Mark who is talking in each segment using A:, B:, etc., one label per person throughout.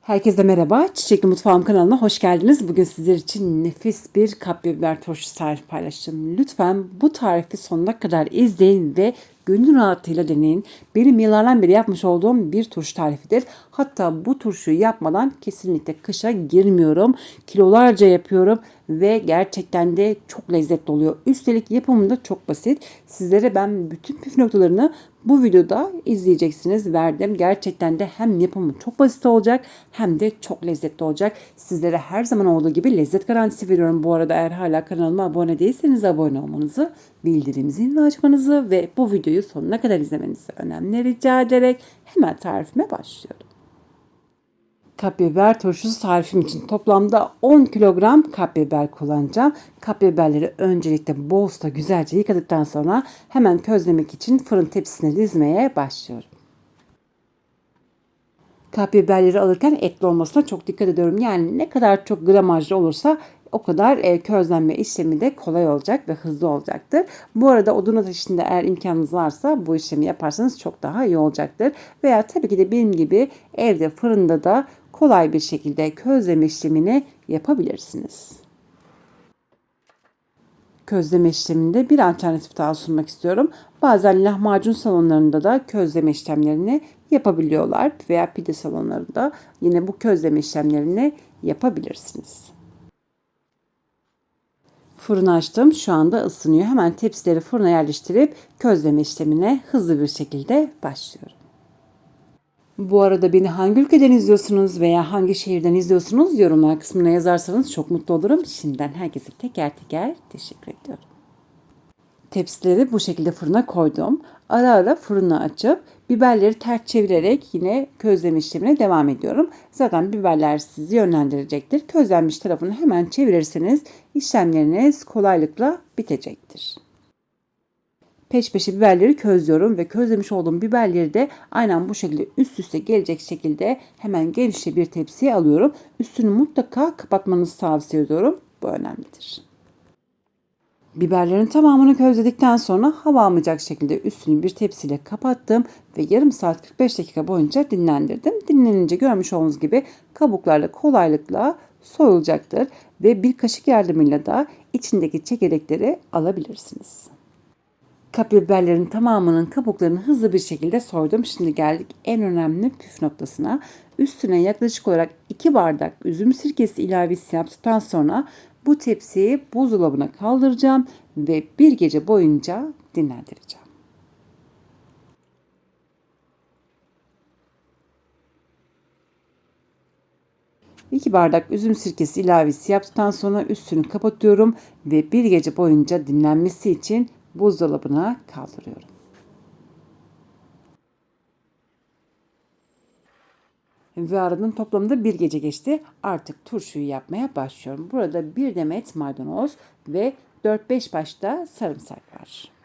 A: Herkese merhaba. Çiçekli Mutfağım kanalına hoş geldiniz. Bugün sizler için nefis bir kapya biber turşusu tarifi paylaştım. Lütfen bu tarifi sonuna kadar izleyin ve gönül rahatıyla deneyin. Benim yıllardan beri yapmış olduğum bir turşu tarifidir. Hatta bu turşuyu yapmadan kesinlikle kışa girmiyorum. Kilolarca yapıyorum ve gerçekten de çok lezzetli oluyor. Üstelik yapımı da çok basit. Sizlere ben bütün püf noktalarını bu videoda izleyeceksiniz verdim. Gerçekten de hem yapımı çok basit olacak hem de çok lezzetli olacak. Sizlere her zaman olduğu gibi lezzet garantisi veriyorum. Bu arada eğer hala kanalıma abone değilseniz abone olmanızı, bildirim zilini açmanızı ve bu videoyu sonuna kadar izlemenizi önemli rica ederek hemen tarifime başlıyorum. Kapya turşusu tarifim için toplamda 10 kilogram kapya kullanacağım. Kapya öncelikle bol suda güzelce yıkadıktan sonra hemen közlemek için fırın tepsisine dizmeye başlıyorum. Kapya biberleri alırken etli olmasına çok dikkat ediyorum. Yani ne kadar çok gramajlı olursa o kadar e, közlenme işlemi de kolay olacak ve hızlı olacaktır. Bu arada odun ateşinde eğer imkanınız varsa bu işlemi yaparsanız çok daha iyi olacaktır. Veya tabii ki de benim gibi evde fırında da kolay bir şekilde közleme işlemini yapabilirsiniz. Közleme işleminde bir alternatif daha sunmak istiyorum. Bazen lahmacun salonlarında da közleme işlemlerini yapabiliyorlar veya pide salonlarında yine bu közleme işlemlerini yapabilirsiniz. Fırını açtım. Şu anda ısınıyor. Hemen tepsileri fırına yerleştirip közleme işlemine hızlı bir şekilde başlıyorum. Bu arada beni hangi ülkeden izliyorsunuz veya hangi şehirden izliyorsunuz yorumlar kısmına yazarsanız çok mutlu olurum. Şimdiden herkese teker teker teşekkür ediyorum. Tepsileri bu şekilde fırına koydum. Ara ara fırını açıp biberleri ters çevirerek yine közleme işlemine devam ediyorum. Zaten biberler sizi yönlendirecektir. Közlenmiş tarafını hemen çevirirseniz işlemleriniz kolaylıkla bitecektir. Peş peşe biberleri közlüyorum ve közlemiş olduğum biberleri de aynen bu şekilde üst üste gelecek şekilde hemen genişçe bir tepsiye alıyorum. Üstünü mutlaka kapatmanızı tavsiye ediyorum. Bu önemlidir. Biberlerin tamamını közledikten sonra hava almayacak şekilde üstünü bir tepsiyle kapattım ve yarım saat 45 dakika boyunca dinlendirdim. Dinlenince görmüş olduğunuz gibi kabuklarla kolaylıkla soyulacaktır ve bir kaşık yardımıyla da içindeki çekirdekleri alabilirsiniz. Kapya tamamının kabuklarını hızlı bir şekilde soydum. Şimdi geldik en önemli püf noktasına. Üstüne yaklaşık olarak 2 bardak üzüm sirkesi ilavesi yaptıktan sonra bu tepsiyi buzdolabına kaldıracağım ve bir gece boyunca dinlendireceğim. İki bardak üzüm sirkesi ilavesi yaptıktan sonra üstünü kapatıyorum ve bir gece boyunca dinlenmesi için buzdolabına kaldırıyorum. Ve aradan toplamda bir gece geçti. Artık turşuyu yapmaya başlıyorum. Burada bir demet maydanoz ve 4-5 başta sarımsak var.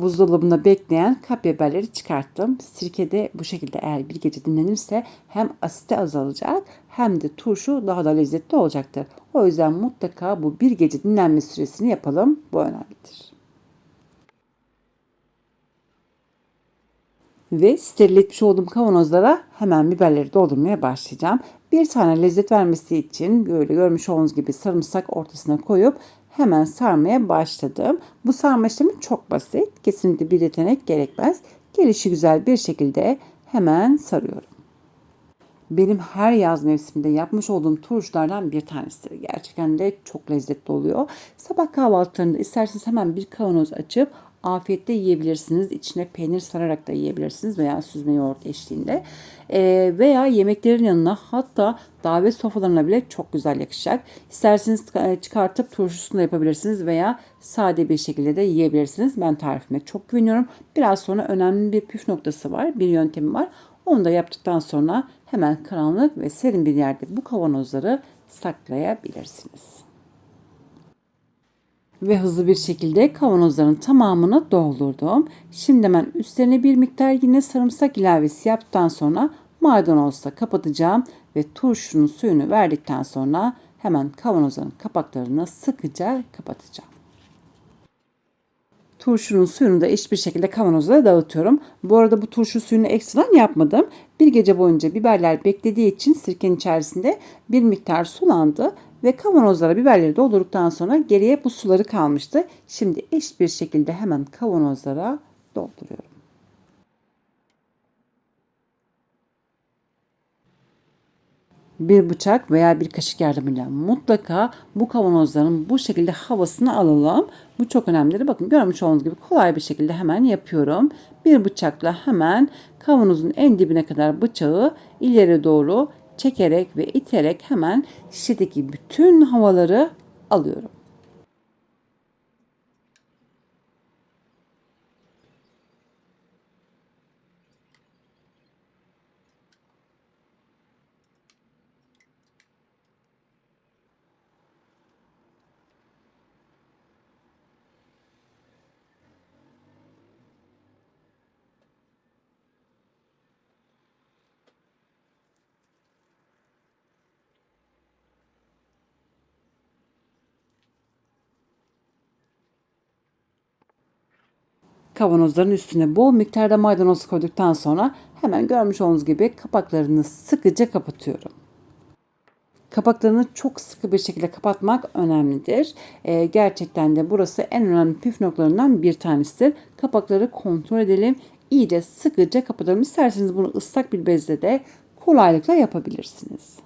A: Buzdolabında bekleyen kapya biberleri çıkarttım. Sirkede bu şekilde eğer bir gece dinlenirse hem asite azalacak hem de turşu daha da lezzetli olacaktır. O yüzden mutlaka bu bir gece dinlenme süresini yapalım. Bu önemlidir. Ve steril etmiş olduğum kavanozlara hemen biberleri doldurmaya başlayacağım. Bir tane lezzet vermesi için böyle görmüş olduğunuz gibi sarımsak ortasına koyup hemen sarmaya başladım. Bu sarma işlemi çok basit. Kesinlikle bir yetenek gerekmez. Gelişi güzel bir şekilde hemen sarıyorum. Benim her yaz mevsiminde yapmış olduğum turşulardan bir tanesidir. Gerçekten de çok lezzetli oluyor. Sabah kahvaltılarında isterseniz hemen bir kavanoz açıp afiyetle yiyebilirsiniz. İçine peynir sararak da yiyebilirsiniz veya süzme yoğurt eşliğinde. E, veya yemeklerin yanına hatta davet sofralarına bile çok güzel yakışacak. İsterseniz çıkartıp turşusunu da yapabilirsiniz veya sade bir şekilde de yiyebilirsiniz. Ben tarifime çok güveniyorum. Biraz sonra önemli bir püf noktası var. Bir yöntemi var. Onu da yaptıktan sonra hemen karanlık ve serin bir yerde bu kavanozları saklayabilirsiniz ve hızlı bir şekilde kavanozların tamamını doldurdum. Şimdi hemen üstlerine bir miktar yine sarımsak ilavesi yaptıktan sonra maydanozla kapatacağım ve turşunun suyunu verdikten sonra hemen kavanozların kapaklarını sıkıca kapatacağım. Turşunun suyunu da eşit bir şekilde kavanozlara dağıtıyorum. Bu arada bu turşu suyunu ekstradan yapmadım. Bir gece boyunca biberler beklediği için sirkenin içerisinde bir miktar sulandı ve kavanozlara biberleri doldurduktan sonra geriye bu suları kalmıştı. Şimdi eşit bir şekilde hemen kavanozlara dolduruyorum. bir bıçak veya bir kaşık yardımıyla mutlaka bu kavanozların bu şekilde havasını alalım. Bu çok önemli. Bakın görmüş olduğunuz gibi kolay bir şekilde hemen yapıyorum. Bir bıçakla hemen kavanozun en dibine kadar bıçağı ileri doğru çekerek ve iterek hemen şişedeki bütün havaları alıyorum. Kavanozların üstüne bol miktarda maydanoz koyduktan sonra hemen görmüş olduğunuz gibi kapaklarını sıkıca kapatıyorum. Kapaklarını çok sıkı bir şekilde kapatmak önemlidir. Ee, gerçekten de burası en önemli püf noktalarından bir tanesidir. Kapakları kontrol edelim. İyice sıkıca kapatalım. İsterseniz bunu ıslak bir bezle de kolaylıkla yapabilirsiniz.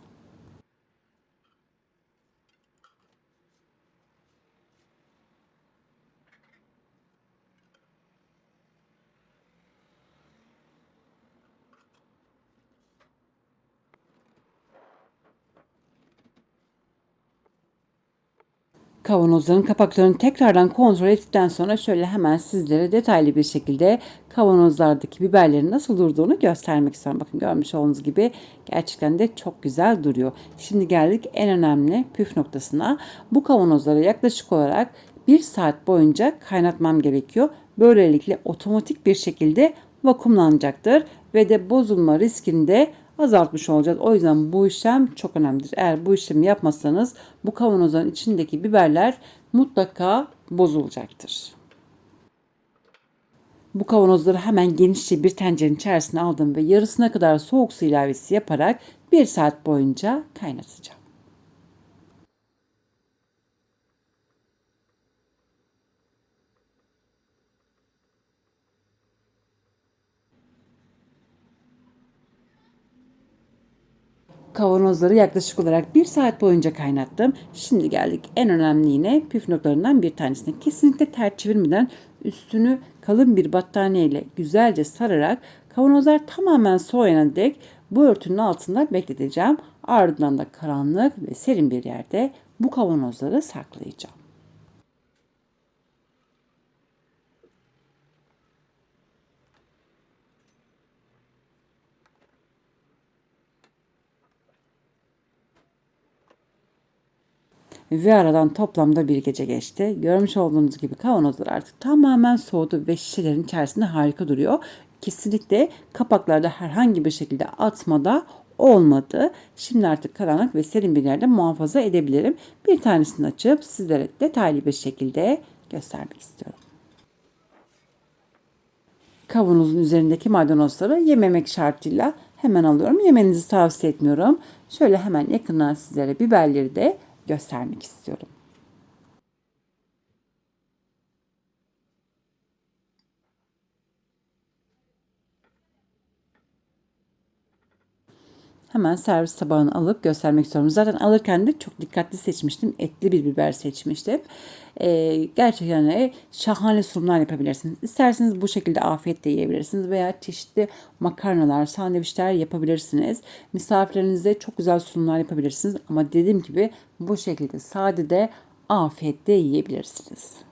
A: Kavanozların kapaklarını tekrardan kontrol ettikten sonra şöyle hemen sizlere detaylı bir şekilde kavanozlardaki biberlerin nasıl durduğunu göstermek istiyorum. Bakın görmüş olduğunuz gibi gerçekten de çok güzel duruyor. Şimdi geldik en önemli püf noktasına. Bu kavanozları yaklaşık olarak bir saat boyunca kaynatmam gerekiyor. Böylelikle otomatik bir şekilde vakumlanacaktır ve de bozulma riskini de azaltmış olacağız. O yüzden bu işlem çok önemlidir. Eğer bu işlemi yapmazsanız bu kavanozların içindeki biberler mutlaka bozulacaktır. Bu kavanozları hemen genişçe bir tencerenin içerisine aldım ve yarısına kadar soğuk su ilavesi yaparak bir saat boyunca kaynatacağım. Kavanozları yaklaşık olarak bir saat boyunca kaynattım. Şimdi geldik en önemli yine püf noktalarından bir tanesine. Kesinlikle ters çevirmeden üstünü kalın bir battaniye ile güzelce sararak kavanozlar tamamen soğuyana dek bu örtünün altında bekleteceğim. Ardından da karanlık ve serin bir yerde bu kavanozları saklayacağım. Ve aradan toplamda bir gece geçti. Görmüş olduğunuz gibi kavanozlar artık tamamen soğudu ve şişelerin içerisinde harika duruyor. Kesinlikle kapaklarda herhangi bir şekilde atmada olmadı. Şimdi artık karanlık ve serin bir yerde muhafaza edebilirim. Bir tanesini açıp sizlere detaylı bir şekilde göstermek istiyorum. Kavanozun üzerindeki maydanozları yememek şartıyla hemen alıyorum. Yemenizi tavsiye etmiyorum. Şöyle hemen yakından sizlere biberleri de göstermek istiyorum. Hemen servis tabağını alıp göstermek istiyorum. Zaten alırken de çok dikkatli seçmiştim. Etli bir biber seçmiştim. Ee, gerçekten de şahane sunumlar yapabilirsiniz. İsterseniz bu şekilde afiyetle yiyebilirsiniz veya çeşitli makarnalar, sandviçler yapabilirsiniz. Misafirlerinize çok güzel sunumlar yapabilirsiniz. Ama dediğim gibi bu şekilde sade de afiyetle yiyebilirsiniz.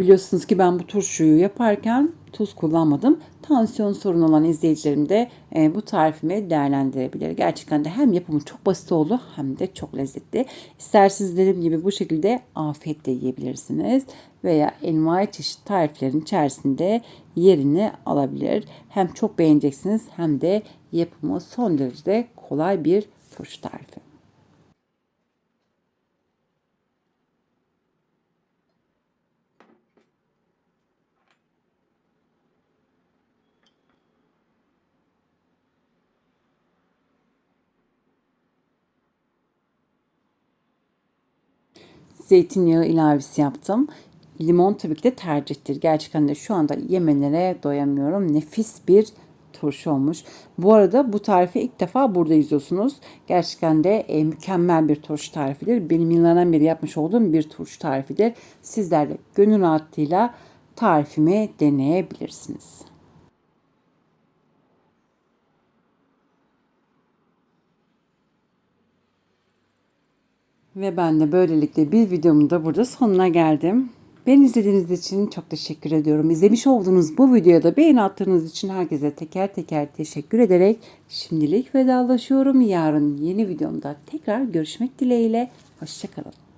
A: Biliyorsunuz ki ben bu turşuyu yaparken tuz kullanmadım. Tansiyon sorunu olan izleyicilerim de e, bu tarifimi değerlendirebilir. Gerçekten de hem yapımı çok basit oldu hem de çok lezzetli. İsterseniz dediğim gibi bu şekilde afiyetle yiyebilirsiniz. Veya envai çeşit tariflerin içerisinde yerini alabilir. Hem çok beğeneceksiniz hem de yapımı son derece kolay bir turşu tarifi. Zeytinyağı ilavesi yaptım. Limon tabii ki de tercihtir. Gerçekten de şu anda yemenlere doyamıyorum. Nefis bir turşu olmuş. Bu arada bu tarifi ilk defa burada izliyorsunuz. Gerçekten de e, mükemmel bir turşu tarifidir. Benim yıllardan beri yapmış olduğum bir turşu tarifidir. Sizler de gönül rahatlığıyla tarifimi deneyebilirsiniz. Ve ben de böylelikle bir videomun da burada sonuna geldim. Beni izlediğiniz için çok teşekkür ediyorum. İzlemiş olduğunuz bu videoya da beğeni attığınız için herkese teker teker teşekkür ederek şimdilik vedalaşıyorum. Yarın yeni videomda tekrar görüşmek dileğiyle. Hoşçakalın.